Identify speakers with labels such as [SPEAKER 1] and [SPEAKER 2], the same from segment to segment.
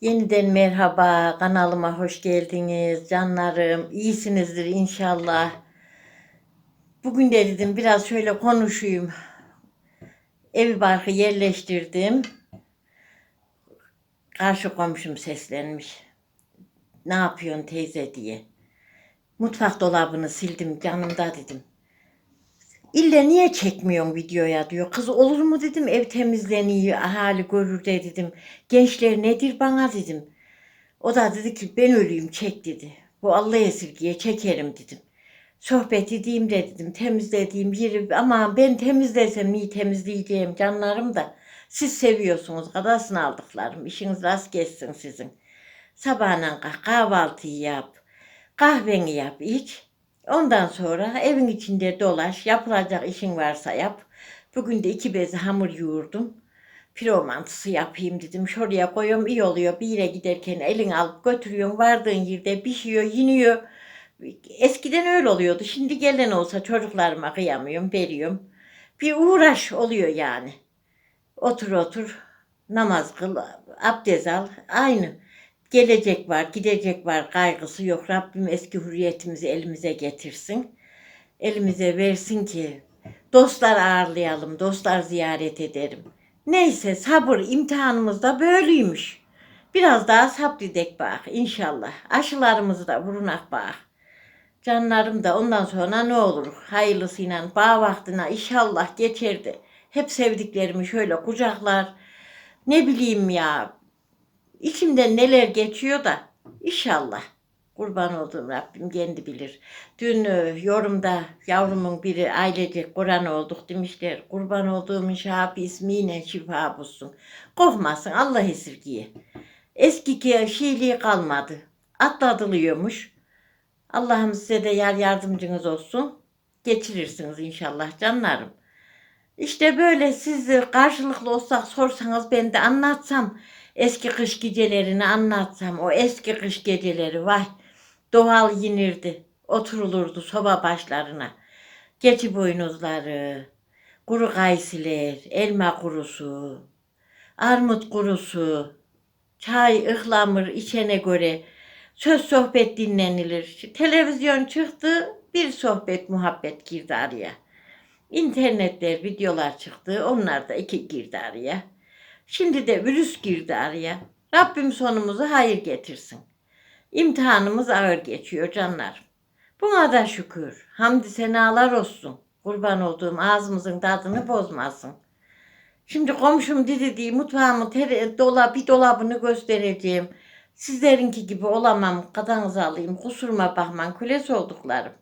[SPEAKER 1] Yeniden merhaba, kanalıma hoş geldiniz canlarım. İyisinizdir inşallah. Bugün de dedim biraz şöyle konuşayım. Evi barkı yerleştirdim. Karşı komşum seslenmiş. Ne yapıyorsun teyze diye. Mutfak dolabını sildim canımda dedim. İlle niye çekmiyorsun videoya diyor. Kız olur mu dedim ev temizleniyor ahali görür de dedim. Gençler nedir bana dedim. O da dedi ki ben öleyim çek dedi. Bu Allah esirgiye çekerim dedim. Sohbet edeyim de dedim temizlediğim yeri ama ben temizlesem iyi temizleyeceğim canlarım da. Siz seviyorsunuz kadasını aldıklarım işiniz rast geçsin sizin. Sabahına kalk kahvaltıyı yap. Kahveni yap iç. Ondan sonra evin içinde dolaş. Yapılacak işin varsa yap. Bugün de iki bezi hamur yoğurdum. Piro mantısı yapayım dedim. Şuraya koyuyorum iyi oluyor. Bir yere giderken elin alıp götürüyorsun. Vardığın yerde pişiyor, yiniyor. Eskiden öyle oluyordu. Şimdi gelen olsa çocuklarıma kıyamıyorum, veriyorum. Bir uğraş oluyor yani. Otur otur, namaz kıl, abdest al. Aynı. Gelecek var, gidecek var kaygısı yok. Rabbim eski hürriyetimizi elimize getirsin. Elimize versin ki dostlar ağırlayalım, dostlar ziyaret ederim. Neyse sabır imtihanımız da böyleymiş. Biraz daha sabredek bak inşallah. Aşılarımızı da vurunak bak. Canlarım da ondan sonra ne olur hayırlısıyla bağ vaktine inşallah geçerdi. Hep sevdiklerimi şöyle kucaklar. Ne bileyim ya İçimden neler geçiyor da inşallah kurban olduğum Rabbim kendi bilir. Dün e, yorumda yavrumun biri ailecek Kur'an olduk demişler. Kurban olduğum şafi ismiyle şifa bulsun. Korkmasın Allah esirgiye. Eskiki şeyliği kalmadı. Atladılıyormuş. Allah'ım size de yar yardımcınız olsun. Geçirirsiniz inşallah canlarım. İşte böyle siz karşılıklı olsak sorsanız ben de anlatsam. Eski kış gecelerini anlatsam. O eski kış geceleri vay. Doğal yinirdi. Oturulurdu soba başlarına. Keçi boynuzları, kuru kaysiler, elma kurusu, armut kurusu, çay ıhlamur içene göre söz sohbet dinlenilir. Televizyon çıktı, bir sohbet muhabbet girdi araya. İnternetler, videolar çıktı. Onlar da iki girdi araya. Şimdi de virüs girdi araya. Rabbim sonumuzu hayır getirsin. İmtihanımız ağır geçiyor canlar. Buna da şükür. Hamdi senalar olsun. Kurban olduğum ağzımızın tadını bozmasın. Şimdi komşum dedi diye mutfağımı tere, dola, bir dolabını göstereceğim. Sizlerinki gibi olamam. Kadanızı alayım. Kusuruma bakman. Kölesi olduklarım.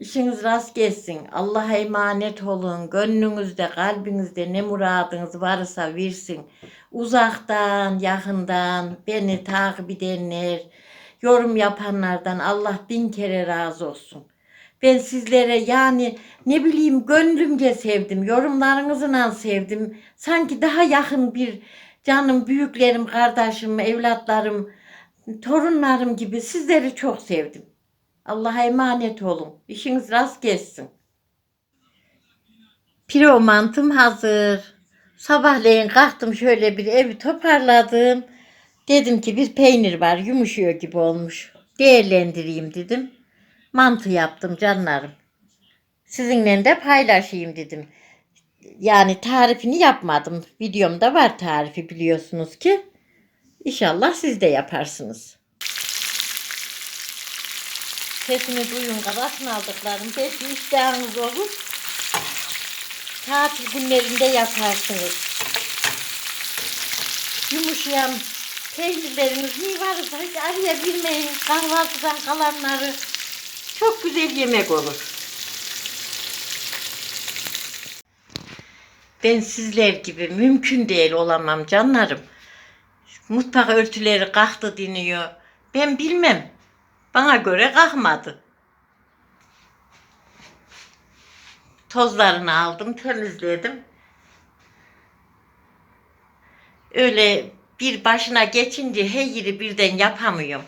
[SPEAKER 1] İşiniz rast gelsin. Allah'a emanet olun. Gönlünüzde, kalbinizde ne muradınız varsa versin. Uzaktan, yakından beni takip edenler, yorum yapanlardan Allah bin kere razı olsun. Ben sizlere yani ne bileyim gönlümce sevdim. Yorumlarınızla sevdim. Sanki daha yakın bir canım, büyüklerim, kardeşim, evlatlarım, torunlarım gibi sizleri çok sevdim. Allah'a emanet olun. İşiniz rast gelsin. Piro mantım hazır. Sabahleyin kalktım şöyle bir evi toparladım. Dedim ki bir peynir var yumuşuyor gibi olmuş. Değerlendireyim dedim. Mantı yaptım canlarım. Sizinle de paylaşayım dedim. Yani tarifini yapmadım. Videomda var tarifi biliyorsunuz ki. İnşallah siz de yaparsınız. Sesini duyun kadasını aldıklarım. Belki iştahınız olur. Tatil günlerinde yaparsınız. Yumuşayan peynirleriniz ne varsa hiç araya bilmeyin. Kahvaltıdan kalanları çok güzel yemek olur. Ben sizler gibi mümkün değil olamam canlarım. Mutfak örtüleri kalktı deniyor. Ben bilmem. Bana göre kalkmadı. Tozlarını aldım, temizledim. Öyle bir başına geçince her yeri birden yapamıyorum.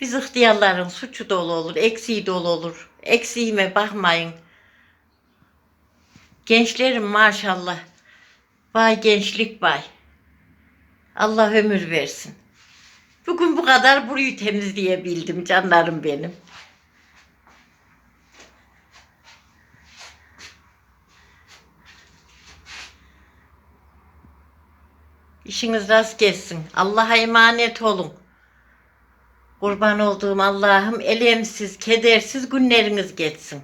[SPEAKER 1] Biz ihtiyarların suçu dolu olur, eksiği dolu olur. Eksiğime bakmayın. Gençlerim maşallah Vay gençlik vay. Allah ömür versin. Bugün bu kadar burayı temizleyebildim canlarım benim. İşiniz rast gelsin. Allah'a emanet olun. Kurban olduğum Allah'ım elemsiz, kedersiz günleriniz geçsin.